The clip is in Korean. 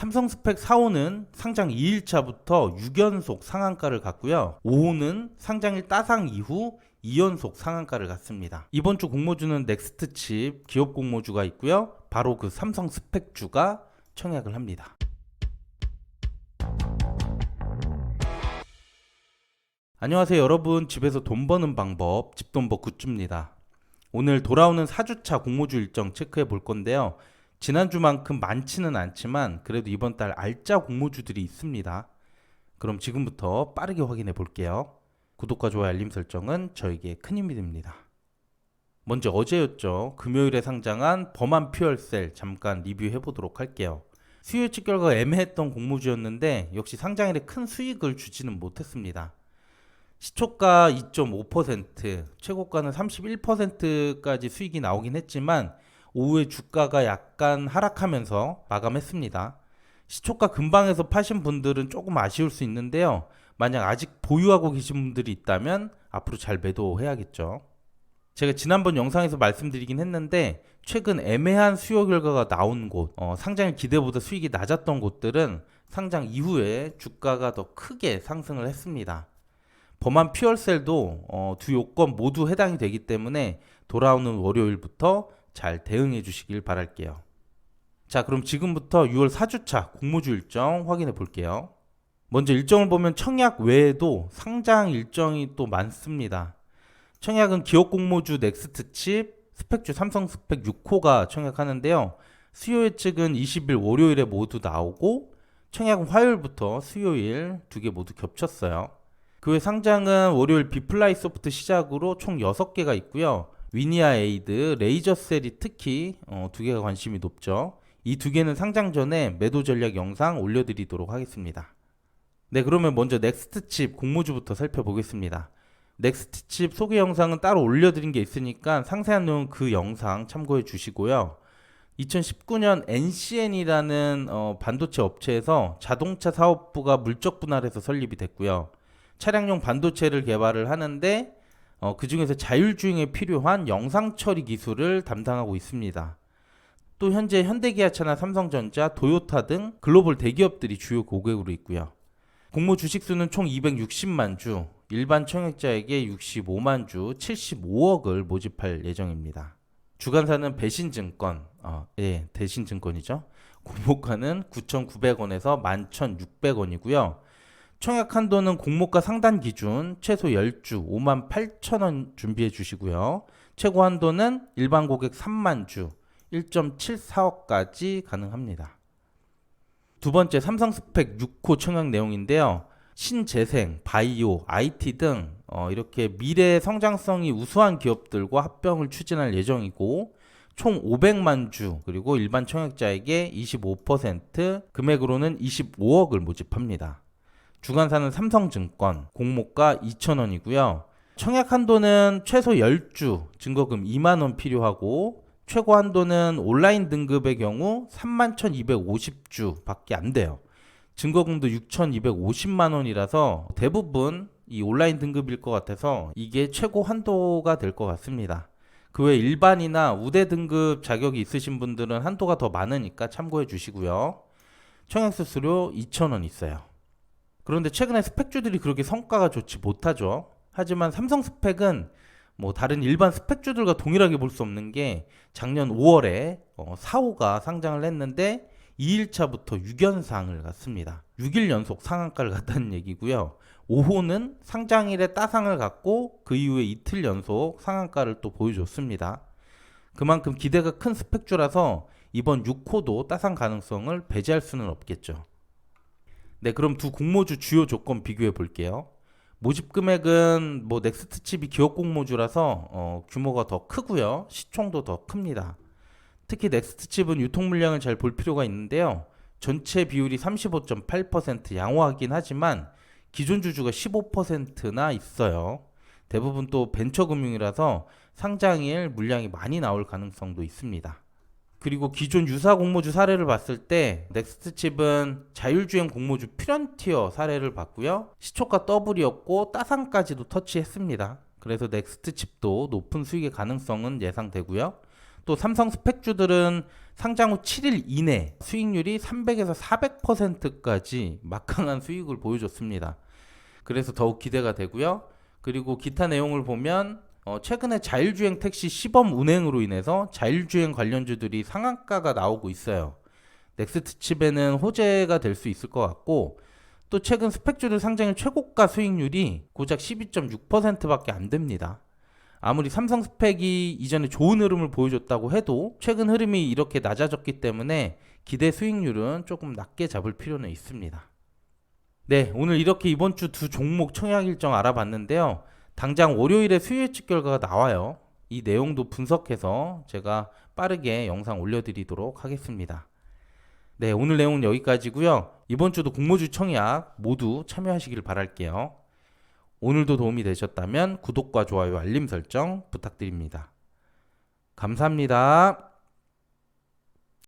삼성 스펙 4호는 상장 2일차부터 6연속 상한가를 갔고요. 5호는 상장 일 따상 이후 2연속 상한가를 갔습니다. 이번 주 공모주는 넥스트 칩 기업 공모주가 있고요. 바로 그 삼성 스펙주가 청약을 합니다. 안녕하세요 여러분 집에서 돈 버는 방법 집돈버 굿즈입니다. 오늘 돌아오는 4주차 공모주 일정 체크해 볼 건데요. 지난주만큼 많지는 않지만 그래도 이번 달 알짜 공모주들이 있습니다. 그럼 지금부터 빠르게 확인해 볼게요. 구독과 좋아요 알림 설정은 저에게 큰 힘이 됩니다. 먼저 어제였죠. 금요일에 상장한 범한 퓨얼셀 잠깐 리뷰해 보도록 할게요. 수요 예측 결과가 애매했던 공모주였는데 역시 상장일에 큰 수익을 주지는 못했습니다. 시초가 2.5%, 최고가는 31%까지 수익이 나오긴 했지만 오후에 주가가 약간 하락하면서 마감했습니다. 시초가 근방에서 파신 분들은 조금 아쉬울 수 있는데요. 만약 아직 보유하고 계신 분들이 있다면 앞으로 잘 매도해야겠죠. 제가 지난번 영상에서 말씀드리긴 했는데 최근 애매한 수요 결과가 나온 곳, 어, 상장일 기대보다 수익이 낮았던 곳들은 상장 이후에 주가가 더 크게 상승을 했습니다. 범한 퓨얼셀도 어, 두 요건 모두 해당이 되기 때문에 돌아오는 월요일부터 잘 대응해 주시길 바랄게요. 자, 그럼 지금부터 6월 4주차 공모주 일정 확인해 볼게요. 먼저 일정을 보면 청약 외에도 상장 일정이 또 많습니다. 청약은 기업 공모주 넥스트 칩, 스펙주 삼성 스펙 6호가 청약하는데요. 수요 예측은 20일 월요일에 모두 나오고 청약은 화요일부터 수요일 두 개 모두 겹쳤어요. 그 외 상장은 월요일 비플라이 소프트 시작으로 총 6개가 있고요. 위니아 에이드, 레이저셀이 특히 어, 두 개가 관심이 높죠. 이 두 개는 상장 전에 매도 전략 영상 올려드리도록 하겠습니다. 네, 그러면 먼저 넥스트 칩 공모주부터 살펴보겠습니다. 넥스트 칩 소개 영상은 따로 올려드린 게 있으니까 상세한 내용 그 영상 참고해 주시고요. 2019년 NCN이라는 어, 반도체 업체에서 자동차 사업부가 물적 분할해서 설립이 됐고요. 차량용 반도체를 개발을 하는데 어, 그 중에서 자율주행에 필요한 영상 처리 기술을 담당하고 있습니다. 또 현재 현대기아차나 삼성전자, 도요타 등 글로벌 대기업들이 주요 고객으로 있고요. 공모 주식 수는 총 260만 주, 일반 청약자에게 65만 주, 75억을 모집할 예정입니다. 주간사는 배신증권, 어, 예, 대신증권이죠. 공모가는 9,900원에서 11,600원이고요. 청약 한도는 공모가 상단 기준 최소 10주 5만 8천 원 준비해 주시고요. 최고 한도는 일반 고객 3만 주 1.74억까지 가능합니다. 두 번째 삼성 스펙 6호 청약 내용인데요. 신재생, 바이오, IT 등 어, 이렇게 미래 성장성이 우수한 기업들과 합병을 추진할 예정이고 총 500만 주 그리고 일반 청약자에게 25% 금액으로는 25억을 모집합니다. 주간사는 삼성증권, 공모가 2,000원이고요. 청약 한도는 최소 10주, 증거금 2만원 필요하고, 최고 한도는 온라인 등급의 경우 31,250주 밖에 안 돼요. 증거금도 6,250만원이라서 대부분 이 온라인 등급일 것 같아서 이게 최고 한도가 될 것 같습니다. 그 외 일반이나 우대 등급 자격이 있으신 분들은 한도가 더 많으니까 참고해 주시고요. 청약 수수료 2,000원 있어요. 그런데 최근에 스펙주들이 그렇게 성과가 좋지 못하죠. 하지만 삼성 스펙은 뭐 다른 일반 스펙주들과 동일하게 볼 수 없는 게 작년 5월에 어, 4호가 상장을 했는데 2일차부터 6연상을 갔습니다. 6일 연속 상한가를 갔다는 얘기고요. 5호는 상장일에 따상을 갔고 그 이후에 이틀 연속 상한가를 또 보여줬습니다. 그만큼 기대가 큰 스펙주라서 이번 6호도 따상 가능성을 배제할 수는 없겠죠. 네, 그럼 두 공모주 주요 조건 비교해 볼게요. 모집 금액은 뭐 넥스트 칩이 기업 공모주라서 어, 규모가 더 크고요. 시총도 더 큽니다. 특히 넥스트 칩은 유통 물량을 잘 볼 필요가 있는데요. 전체 비율이 35.8% 양호하긴 하지만 기존 주주가 15%나 있어요. 대부분 또 벤처 금융이라서 상장일 물량이 많이 나올 가능성도 있습니다. 그리고 기존 유사 공모주 사례를 봤을 때 넥스트 칩은 자율주행 공모주 피런티어 사례를 봤고요. 시초가 더블이었고 따상까지도 터치했습니다. 그래서 넥스트 칩도 높은 수익의 가능성은 예상되고요. 또 삼성 스펙주들은 상장 후 7일 이내 수익률이 300에서 400%까지 막강한 수익을 보여줬습니다. 그래서 더욱 기대가 되고요. 그리고 기타 내용을 보면 어, 최근에 자율주행 택시 시범 운행으로 인해서 자율주행 관련주들이 상한가가 나오고 있어요. 넥스트 칩에는 호재가 될 수 있을 것 같고 또 최근 스펙주들 상장일 최고가 수익률이 고작 12.6%밖에 안 됩니다. 아무리 삼성 스펙이 이전에 좋은 흐름을 보여줬다고 해도 최근 흐름이 이렇게 낮아졌기 때문에 기대 수익률은 조금 낮게 잡을 필요는 있습니다. 네, 오늘 이렇게 이번 주 두 종목 청약 일정 알아봤는데요. 당장 월요일에 수요 예측 결과가 나와요. 이 내용도 분석해서 제가 빠르게 영상 올려드리도록 하겠습니다. 네, 오늘 내용은 여기까지고요. 이번 주도 공모주 청약 모두 참여하시길 바랄게요. 오늘도 도움이 되셨다면 구독과 좋아요, 알림 설정 부탁드립니다. 감사합니다.